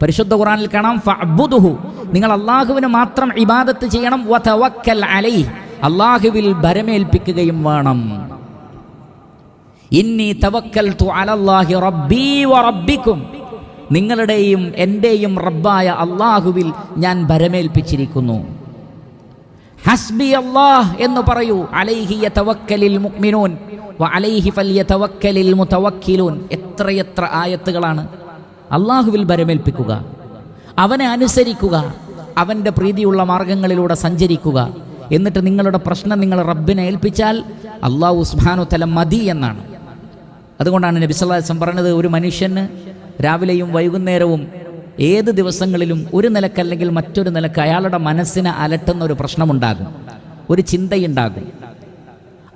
പരിശുദ്ധ ഖുറാനിൽ കാണാം ഫഅബ്ദുഹു നിങ്ങൾ അള്ളാഹുവിന് മാത്രം ഇബാദത്ത് ചെയ്യണം വതവക്കൽ അലൈഹി അള്ളാഹുവിൽ ഭരമേൽപ്പിക്കുകയും വേണം. ഇന്നി തവക്കൽതു അലല്ലാഹി റബ്ബി വറബ്ബിക്കും നിങ്ങളുടെയും എന്റെയും റബ്ബായ അള്ളാഹുവിൽ ഞാൻ ഭരമേൽപ്പിച്ചിരിക്കുന്നു. ഹസ്ബി അള്ളാഹ് എന്ന് പറയൂ അലൈഹിയ തവക്കലിൽ മുഅ്മിനൂൻ. എത്രയെത്ര ആയത്തുകളാണ്. അള്ളാഹുവിൽ ഭരമേൽപ്പിക്കുക അവനെ അനുസരിക്കുക. അവന്റെ പ്രീതിയുള്ള മാർഗങ്ങളിലൂടെ സഞ്ചരിക്കുക. എന്നിട്ട് നിങ്ങളുടെ പ്രശ്നം നിങ്ങൾ റബ്ബിനെ ഏൽപ്പിച്ചാൽ അള്ളാഹു ഉസ്മാനു തല മതി എന്നാണ്. അതുകൊണ്ടാണ് നബി സല്ലല്ലാഹു അലൈഹി പറഞ്ഞത് ഒരു മനുഷ്യന് രാവിലെയും വൈകുന്നേരവും ഏത് ദിവസങ്ങളിലും ഒരു നിലക്കല്ലെങ്കിൽ മറ്റൊരു നിലയ്ക്ക് അയാളുടെ മനസ്സിനെ അലട്ടുന്ന ഒരു പ്രശ്നമുണ്ടാകും. ഒരു ചിന്തയുണ്ടാകും.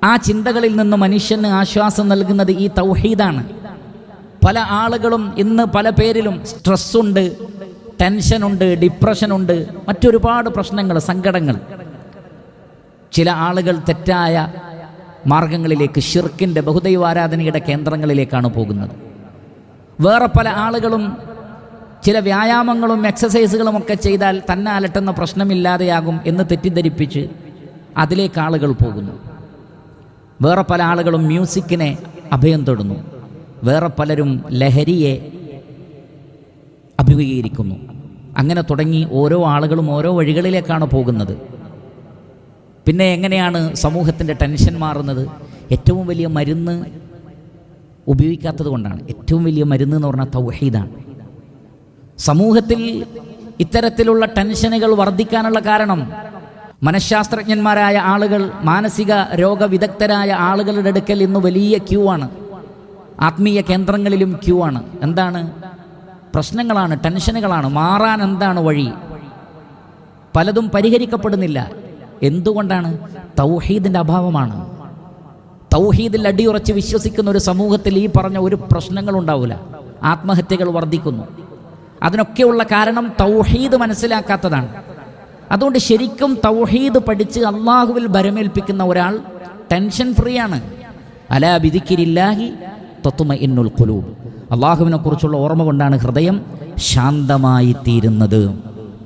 ആ ചിന്തകളിൽ നിന്ന് മനുഷ്യന് ആശ്വാസം നൽകുന്നത് ഈ തൗഹീദാണ്. പല ആളുകളും ഇന്ന് പല പേരിലും സ്ട്രെസ്സുണ്ട് ടെൻഷനുണ്ട് ഡിപ്രഷനുണ്ട് മറ്റൊരുപാട് പ്രശ്നങ്ങൾ സങ്കടങ്ങൾ. ചില ആളുകൾ തെറ്റായ മാർഗങ്ങളിലേക്ക് ഷിർക്കിന്റെ ബഹുദൈവാരാധനയുടെ കേന്ദ്രങ്ങളിലേക്കാണ് പോകുന്നത്. വേറെ പല ആളുകളും ചില വ്യായാമങ്ങളും എക്സസൈസുകളും ഒക്കെ ചെയ്താൽ തന്നെ അലട്ടുന്ന പ്രശ്നമില്ലാതെയാകും എന്ന് തെറ്റിദ്ധരിപ്പിച്ച് അതിലേക്ക് ആളുകൾ പോകുന്നു. വേറെ പല ആളുകളും മ്യൂസിക്കിനെ അഭയം തൊടുന്നു. വേറെ പലരും ലഹരിയെ അഭിമുഖീകരിക്കുന്നു. അങ്ങനെ തുടങ്ങി ഓരോ ആളുകളും ഓരോ വഴികളിലേക്കാണ് പോകുന്നത്. പിന്നെ എങ്ങനെയാണ് സമൂഹത്തിന്റെ ടെൻഷൻ മാറുന്നത്? ഏറ്റവും വലിയ മരുന്ന് ഉപയോഗിക്കാത്തത് കൊണ്ടാണ്. ഏറ്റവും വലിയ മരുന്ന് എന്ന് പറഞ്ഞാൽ തൗഹീദാണ്. സമൂഹത്തിൽ ഇത്തരത്തിലുള്ള ടെൻഷനുകൾ വർദ്ധിക്കാനുള്ള കാരണം മനഃശാസ്ത്രജ്ഞന്മാരായ ആളുകൾ മാനസിക രോഗവിദഗ്ധരായ ആളുകളുടെ അടുക്കൽ ഇന്ന് വലിയ ക്യൂ ആണ്. ആത്മീയ കേന്ദ്രങ്ങളിലും ക്യൂ ആണ്. എന്താണ്? പ്രശ്നങ്ങളാണ് ടെൻഷനുകളാണ്. മാറാൻ എന്താണ് വഴി? പലതും പരിഹരിക്കപ്പെടുന്നില്ല. എന്തുകൊണ്ടാണ്? തൗഹീദിന്റെ അഭാവമാണ്. തൗഹീദിൽ അടിയുറച്ച് വിശ്വസിക്കുന്ന ഒരു സമൂഹത്തിൽ ഈ പറഞ്ഞ ഒരു പ്രശ്നങ്ങളുണ്ടാവില്ല ആത്മഹത്യകൾ വർദ്ധിക്കുന്നു. അതിനൊക്കെയുള്ള കാരണം തൗഹീദ് മനസ്സിലാക്കാത്തതാണ്. അതുകൊണ്ട് ശരിക്കും തൗഹീദ് പഠിച്ച് അള്ളാഹുവിൽ ഭരമേൽപ്പിക്കുന്ന ഒരാൾ ടെൻഷൻ ഫ്രീ ആണ്. അലാ ബിദിക്കിരില്ലാഹി തത്തുമ ഇന്നുൽ കുലൂബ് അള്ളാഹുവിനെ കുറിച്ചുള്ള ഓർമ്മ കൊണ്ടാണ് ഹൃദയം ശാന്തമായി തീരുന്നത്